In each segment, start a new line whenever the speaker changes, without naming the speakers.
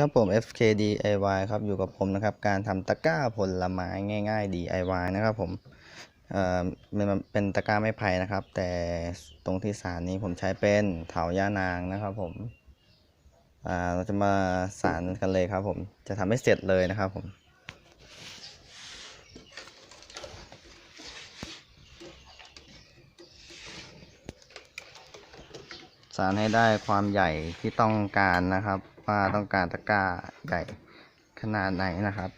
ครับผม FK DIY ครับอยู่กับผมนะครับการทำตะกร้าผลไม้ง่าย ๆ DIY นะครับผมเอ่อมันมันเป็นตะกร้าไม้ไผ่นะครับ แต่ตรงที่สารนี้ผมใช้เป็นเถาย่านางนะครับผมอ่าเราจะมาสารกันเลยครับผมจะทำให้เสร็จเลยนะครับผมสารให้ได้ความใหญ่ที่ต้องการนะครับ ว่าต้องการตะกร้าใหญ่ขนาดไหนนะครับ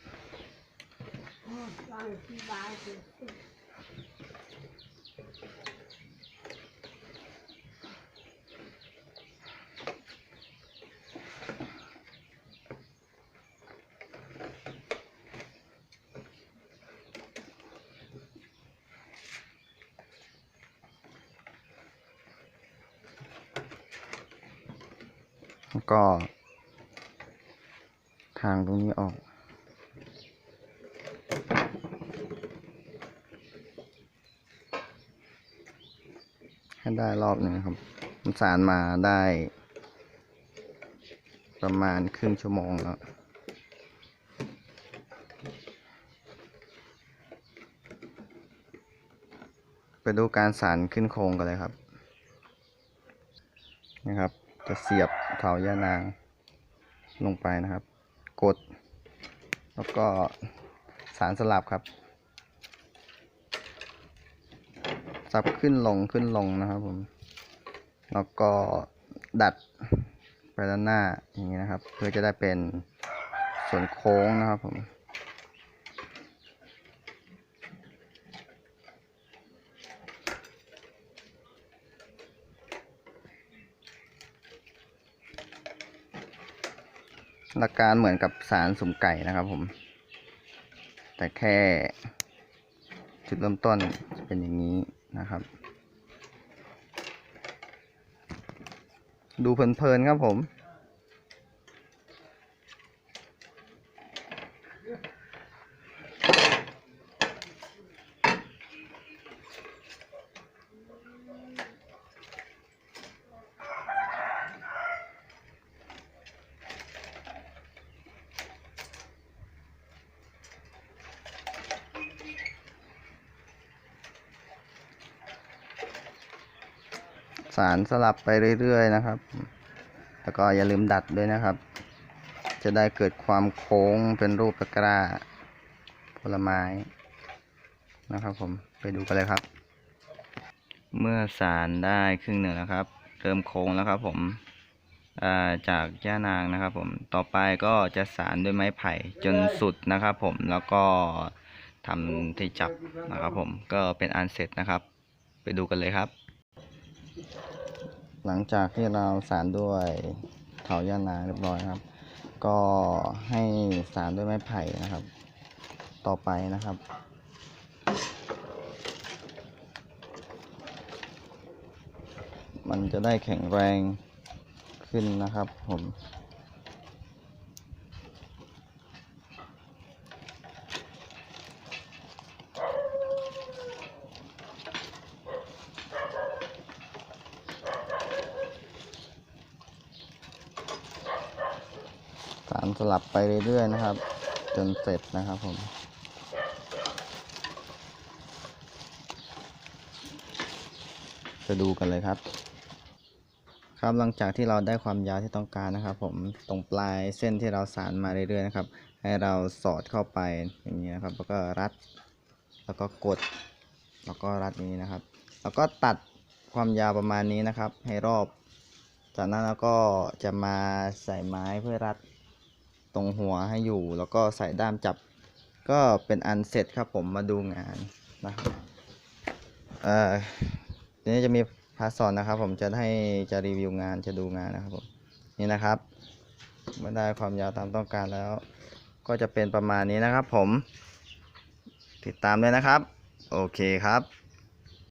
ก็ ทางตรงนี้ออกให้ได้รอบหนึ่งครับมันสารมาได้ ประมาณครึ่งชั่วโมงแล้วไปดูการสารขึ้นโครงกันเลยครับนะครับ จะเสียบเถาย่านางลงไปนะครับ กด แล้วก็สารสลับครับ สับขึ้นลงขึ้นลงนะครับผม แล้วก็ดัดไปด้านหน้าอย่างนี้นะครับ เพื่อจะได้เป็นส่วนโค้งนะครับผม หลักการเหมือนกับสารสุ่มไก่นะครับผม แต่แค่จุดเริ่มต้นจะเป็นอย่างนี้นะครับ ดูเพลินๆครับผม สารสลับไปเรื่อยๆนะครับ แล้วก็อย่าลืมดัดด้วยนะครับ จะได้เกิดความโค้งเป็นรูปตะกร้าผลไม้นะครับผมไปดูกันเลยครับ เมื่อสารได้ครึ่งหนึ่งนะครับ เริ่มโค้งแล้วครับผมาจากย่านางนะครับผมต่อไปก็จะสารด้วยไม้ไผ่จนสุดนะครับผมแล้วก็ทำที่จับนะครับผมก็เป็นอันเสร็จนะครับ ไปดูกันเลยครับ หลังจากที่เราสารด้วยเถาย่านาเรียบร้อยครับ ก็ให้สารด้วยไม้ไผ่นะครับ ต่อไปนะครับ มันจะได้แข็งแรงขึ้นนะครับผมารสลับไปเรื่อยๆนะครับ จนเสร็จนะครับผมจะดูกันเลยครับ ครับหลังจากที่เราได้ความยาวที่ต้องการนะครับ ผมตรงปลายเส้นที่เราสารมาเรื่อยๆนะครับ ให้เราสอดเข้าไปอย่างนี้นะครับ แล้วก็รัด แล้วก็กด แล้วก็รัดนี้นะครับ แล้วก็ตัดความยาวประมาณนี้นะครับ ให้รอบ จากนั้นเราก็จะมาใส่ไม้เพื่อรัด ตรงหัวให้อยู่ แล้วก็ใส่ด้ามจับ ก็เป็นอันเสร็จครับผมมาดูงานนะครับเอ่อทีนี้จะมีพาร์ทสอนนะครับ ผมจะให้จะรีวิวงานจะดูงานนะครับผมนี่นะครับเมื่อได้ความยาวตามต้องการแล้ว ก็จะเป็นประมาณนี้นะครับ ผม ติดตามเลยนะครับ โอเคครับ